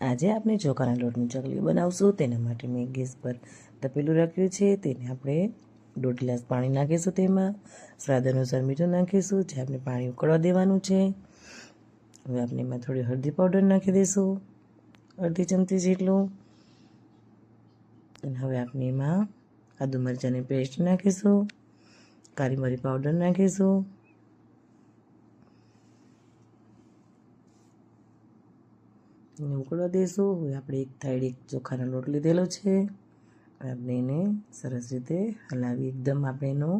આજે આપણે ચોખાના લોટની ચકલી બનાવશું. તેના માટે મેં ગેસ પર તપેલું રાખ્યું છે. તેને આપણે દોઢ ગ્લાસ પાણી નાખીશું તેમાં. સ્વાદ અનુસાર મીઠું નાખીશું, જે આપણે પાણી ઉકળવા દેવાનું છે. હવે આપણે એમાં થોડી હળદી પાવડર નાખી દઈશું, અડધી ચમચી જેટલું. અને હવે આપણે એમાં આદુ મરચાંની પેસ્ટ નાખીશું, કાળી મરી પાવડર નાખીશું. એને ઉકળવા દઈશું હવે આપણે એક થાળી ચોખાનો લોટ લીધેલો છે. આપણે એને સરસ રીતે હલાવી એકદમ આપણે એનો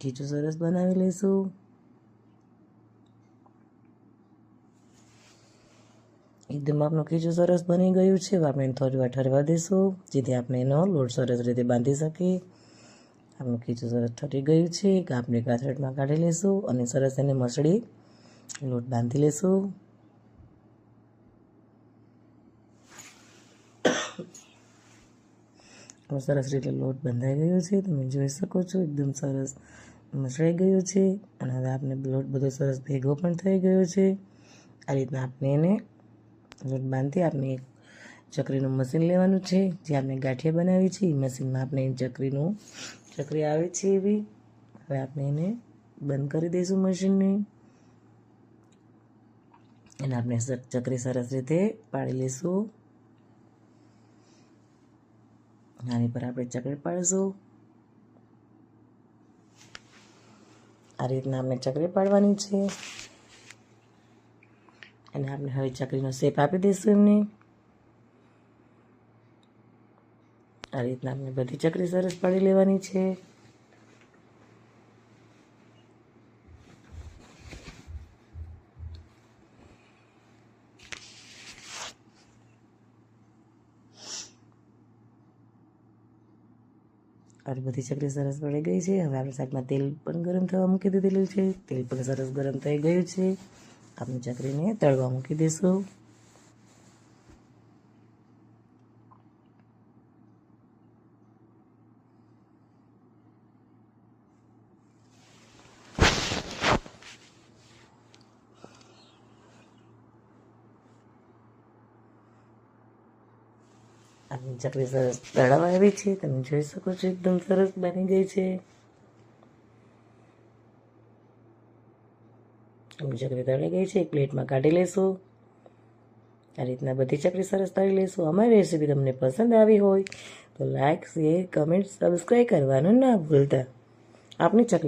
ખીચું સરસ બનાવી લઈશું. એકદમ આપણું ખીચું સરસ બની ગયું છે. હવે આપણે થોડી વાર ઠરવા દઈશું જેથી આપણે એનો લોટ સરસ રીતે બાંધી શકીએ. આપણું ખીચું સરસ ઠરી ગયું છે. કે આપણે કાથરેટમાં કાઢી લઈશું અને સરસ એને મસળી લોટ બાંધી લઈશું. સરસ રીતે લોટ બંધાઈ ગયો છે. તમે જોઈ શકો છો, એકદમ સરસ મસળાઈ ગયો છે અને હવે આપણે લોટ બધો સરસ ભેગો પણ થઈ ગયો છે. આ રીતના આપણે એને લોટ બાંધી આપણે એક ચકરીનું મશીન લેવાનું છે. જે આપણે ગાંઠિયા બનાવી છે. એ મશીનમાં આપણે ચકરીનું ચકરી આવે છે એવી. હવે આપણે એને બંધ કરી દઈશું મશીનને. અને આપણે ચકરી સરસ રીતે પાડી લઈશું આની પર આપણે ચકરી પાડીશું આ રીતના આપણે ચક્રી પાડવાની છે અને આપણે હવે ચકરીનો શેપ આપી દઈશું એમને આ રીતના આપણે બધી ચકરી સરસ પાડી લેવાની છે આ બધી ચકરી સરસ પડી ગઈ છે. હવે આપણે શાકમાં તેલ પણ ગરમ થવા મૂકી દીધેલું છે. તેલ પણ સરસ ગરમ થઈ ગયું છે. આપણે ચકરીને તળવા મૂકી દઈશું આપણી ચકરી સરસ તળાવા આવી છે, તમે જોઈ શકો છો, એકદમ સરસ બની ગઈ છે. ચકરી તળી ગઈ છે, એક પ્લેટમાં કાઢી લેશું. આ રીતના બધી ચકરી સરસ તળી લેશું. અમારી રેસીપી તમને પસંદ આવી હોય તો લાઇક શેર, કમેન્ટ, સબસ્ક્રાઈબ કરવાનું ના ભૂલતા. આપની ચકરી